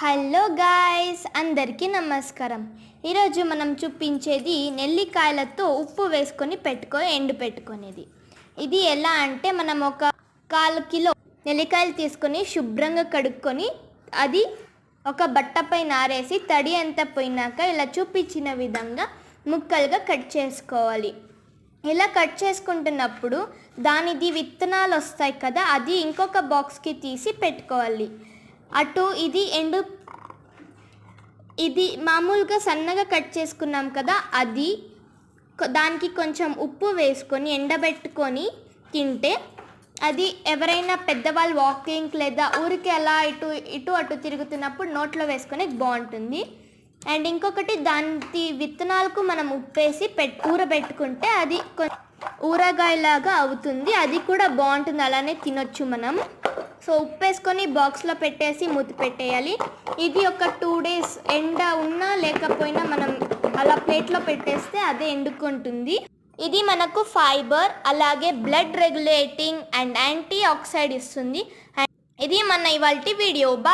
Hello guys అందరికీ నమస్కారం. ఈరోజు మనం చూపించేది నెల్లికాయలతో ఉప్పు వేసుకొని పెట్టుకో ఎండు పెట్టుకునేది. ఇది ఎలా అంటే మనం ఒక కాలు కిలో నెల్లికాయలు తీసుకొని శుభ్రంగా కడుక్కొని అది ఒక బట్టపై నారేసి తడి అంతా పోయినాక ఇలా చూపించిన విధంగా ముక్కలుగా కట్ చేసుకోవాలి. ఇలా కట్ చేసుకుంటున్నప్పుడు దానిది విత్తనాలు వస్తాయి కదా అది ఇంకొక బాక్స్కి తీసి పెట్టుకోవాలి. అటు ఇది ఎండు ఇది మామూలుగా సన్నగా కట్ చేసుకున్నాం కదా అది దానికి కొంచెం ఉప్పు వేసుకొని ఎండబెట్టుకొని తింటే అది ఎవరైనా పెద్దవాళ్ళు వాకింగ్ లేదా ఊరికి అలా ఇటు ఇటు అటు తిరుగుతున్నప్పుడు నోట్లో వేసుకొని బాగుంటుంది. అండ్ ఇంకొకటి దాని విత్తనాలకు మనం ఉప్పేసి పెట్ ఊరబెట్టుకుంటే అది కొ- ఊరగాయలాగా అవుతుంది. అది కూడా బాగుంటుంది. అలానే తినొచ్చు మనం. సో ఉప్పు వేసుకొని బాక్స్లో పెట్టేసి మూత పెట్టేయాలి. ఇది ఒక టూ డేస్ ఎండ ఉన్నా లేకపోయినా మనం అలా ప్లేట్లో పెట్టేస్తే అదే ఎండుకుంటుంది. ఇది మనకు ఫైబర్ అలాగే blood regulating and anti oxide ఇస్తుంది. ఇది మన ఇవాళ వీడియో. బా